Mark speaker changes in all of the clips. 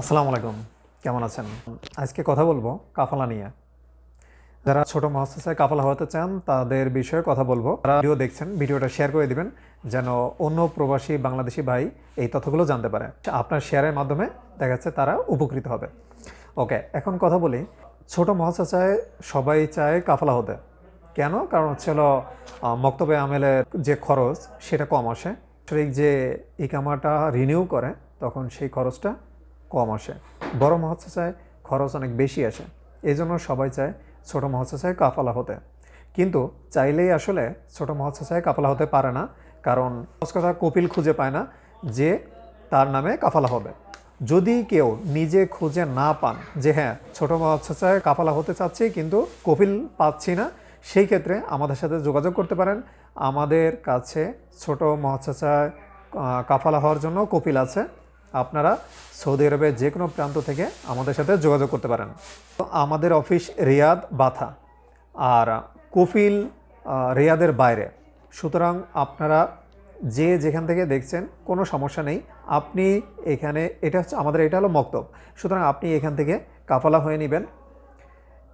Speaker 1: আসসালামু আলাইকুম। কেমন আছেন? আজকে কথা বলব কাফালা নিয়ে। যারা ছোট মহাস্তায় কাফালা হতে চান, তাদের বিষয়ে কথা বলব। যারা ভিডিও দেখছেন, ভিডিওটা শেয়ার করে দিবেন, যেন অন্য প্রবাসী বাংলাদেশি ভাই এই তথ্যগুলো জানতে পারে। আপনার শেয়ারের মাধ্যমে দেখা যাচ্ছে তারা উপকৃত হবে। ওকে, এখন কথা বলি। ছোট মহাস্তায় সবাই চায় কাফালা হতে। কেন? কারণ হচ্ছে হলো আমেলের যে খরচ, সেটা কম আসে। শরিক যে ইকামাটা রিনিউ করে, তখন সেই খরচটা কম আসে। বড় মহোৎসবে খরচ অনেক বেশি আসে। এই জন্য সবাই চায় ছোট মহোৎসবে কাফালা হতে। কিন্তু চাইলেই আসলে ছোট মহোৎসবে কাফালা হতে পারে না, কারণ কথা কপিল খুঁজে পায় না যে তার নামে কাফালা হবে। যদি কেউ নিজে খুঁজে না পান যে হ্যাঁ ছোট মহোৎসবে কাফালা হতে চাচ্ছি কিন্তু কপিল পাচ্ছি না, সেই ক্ষেত্রে আমাদের সাথে যোগাযোগ করতে পারেন। আমাদের কাছে ছোট মহোৎসবে কাফালা হওয়ার জন্য কপিল আছে। আপনারা সৌদি আরবের যে কোনো প্রান্ত থেকে আমাদের সাথে যোগাযোগ করতে পারেন। তো আমাদের অফিস রিয়াদ বাথা। আর কফিল রিয়াদের বাইরে। সুতরাং আপনারা যে যেখান থেকে দেখছেন, কোনো সমস্যা নেই। আপনি এখানে, এটা হচ্ছে আমাদের, এটা হলো মক্তব। সুতরাং আপনি এখান থেকে কাফালা হয়ে নেবেন।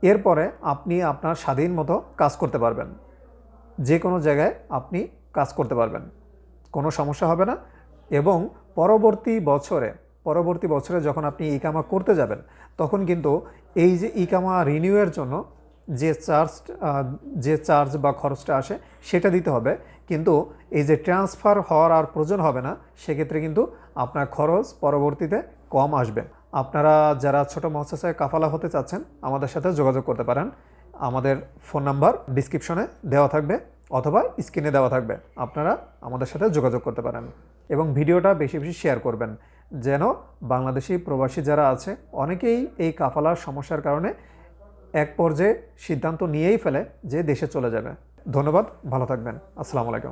Speaker 1: এরপরে আপনি আপনার স্বাধীন মতো কাজ করতে পারবেন। যে কোনো জায়গায় আপনি কাজ করতে পারবেন। কোনো সমস্যা হবে না। এবং পরবর্তী বছরে পরবর্তী বছরে যখন আপনি ইকামা করতে যাবেন, তখন কিন্তু এই যে ইকামা রিনিউয়ের জন্য যে চার্জ যে চার্জ বা খরচটা আসে সেটা দিতে হবে। কিন্তু এই যে ট্রান্সফার হওয়ার আর প্রয়োজন হবে না, সেক্ষেত্রে কিন্তু আপনার খরচ পরবর্তীতে কম আসবে। আপনারা যারা ছোট মহসায় কাফালা হতে চাচ্ছেন, আমাদের সাথে যোগাযোগ করতে পারেন। আমাদের ফোন নাম্বার ডিসক্রিপশনে দেওয়া থাকবে। অথবা স্ক্রিনে দেওয়া থাকবে। আপনারা আমাদের সাথে যোগাযোগ করতে পারেন এবং ভিডিওটা বেশি বেশি শেয়ার করবেন। যেন বাংলাদেশি প্রবাসী যারা আছে, অনেকেই এই কাফালার সমস্যার কারণে এক পর্যায়ে সিদ্ধান্ত নিয়েই ফেলে যে দেশে চলে যাবে। ধন্যবাদ, ভালো থাকবেন। আসসালামু আলাইকুম।